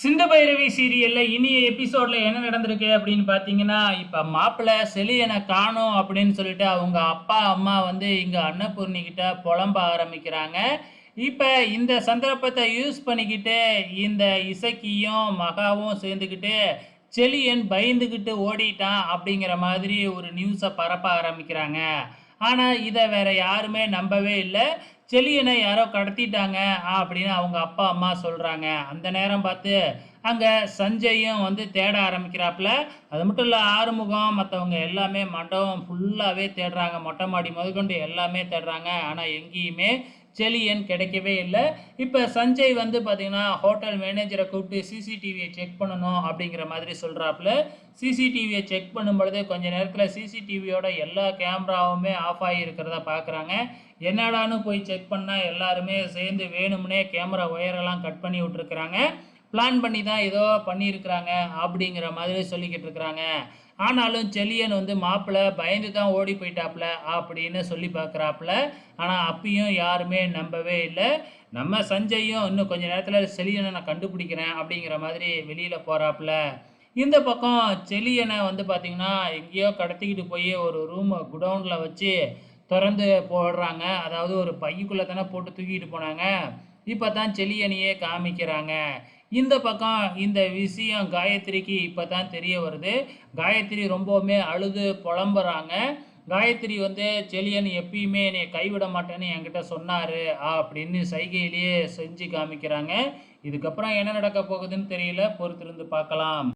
சிந்த பைரவி சீரியல்ல இனிய எபிசோட்ல என்ன நடந்திருக்கு அப்படின்னு பார்த்தீங்கன்னா இப்போ மாப்பிள்ளை செலியனை காணும் அப்படின்னு சொல்லிட்டு அவங்க அப்பா அம்மா வந்து இங்கே அன்னபூர்ணி கிட்ட புலம்ப ஆரம்பிக்கிறாங்க. இப்போ இந்த சந்தர்ப்பத்தை யூஸ் பண்ணிக்கிட்டு இந்த இசக்கியும் மகாவும் சேர்ந்துக்கிட்டு செலியன் பயந்துக்கிட்டு ஓடிட்டான் அப்படிங்கிற மாதிரி ஒரு நியூஸை பரப்ப ஆரம்பிக்கிறாங்க. ஆனால் இதை வேற யாருமே நம்பவே இல்லை. செலியனை யாரோ கடத்திட்டாங்க அப்படின்னு அவங்க அப்பா அம்மா சொல்கிறாங்க அந்த நேரம் பார்த்து அங்கே சஞ்சயும் வந்து தேட ஆரம்பிக்கிறாப்புல. அது மட்டும் இல்லை ஆறுமுகம் மற்றவங்க எல்லாமே மண்டபம் ஃபுல்லாகவே தேடுறாங்க. மொட்டை மாடி முதற்கொண்டு எல்லாமே தேடுறாங்க. ஆனால் எங்கேயுமே செலியன் கிடைக்கவே இல்லை. இப்போ சஞ்சய் வந்து பார்த்தீங்கன்னா ஹோட்டல் மேனேஜரை கூப்பிட்டு சிசிடிவியை செக் பண்ணணும் அப்படிங்கிற மாதிரி சொல்கிறாப்புல சிசிடிவியை செக் பண்ணும் பொழுது கொஞ்ச நேரத்தில் சிசிடிவியோட எல்லா கேமராவுமே ஆஃப் ஆகி இருக்கிறத பார்க்குறாங்க. என்னடான்னு போய் செக் பண்ணால் எல்லாருமே சேர்ந்து வேணும்னே கேமரா ஒயரெல்லாம் கட் பண்ணி விட்ருக்குறாங்க பிளான் பண்ணி தான் ஏதோ பண்ணியிருக்கிறாங்க அப்படிங்கிற மாதிரி சொல்லிக்கிட்டு இருக்கிறாங்க ஆனாலும் செலியன் வந்து மாப்பிள்ளை பயந்து தான் ஓடி போயிட்டாப்புல அப்படின்னு சொல்லி பார்க்குறாப்புல ஆனால் அப்பயும் யாருமே நம்பவே இல்லை. நம்ம சஞ்சயும் இன்னும் கொஞ்ச நேரத்தில் செலியனை நான் கண்டுபிடிக்கிறேன் அப்படிங்கிற மாதிரி வெளியில் போகிறாப்புல இந்த பக்கம் செலியனை வந்து பார்த்திங்கன்னா எங்கேயோ கடத்திக்கிட்டு போய் ஒரு ரூமை குடவுனில் வச்சு திறந்து போடுறாங்க. அதாவது ஒரு பைக்குள்ளே தானே போட்டு தூக்கிட்டு போனாங்க. இப்போ தான் செலியனையே காமிக்கிறாங்க. இந்த பக்கம் இந்த விஷயம் காயத்ரிக்கு இப்போ தான் தெரிய வருது. காயத்ரி ரொம்பவுமே அழுது புலம்புறாங்க. காயத்ரி வந்து செலியன் எப்பயுமே என்னை கைவிட மாட்டேன்னு என்கிட்ட சொன்னார் அப்படின்னு சைகையிலேயே செஞ்சு காமிக்கிறாங்க. இதுக்கப்புறம் என்ன நடக்க போகுதுன்னு தெரியல. பொறுத்திருந்து பார்க்கலாம்.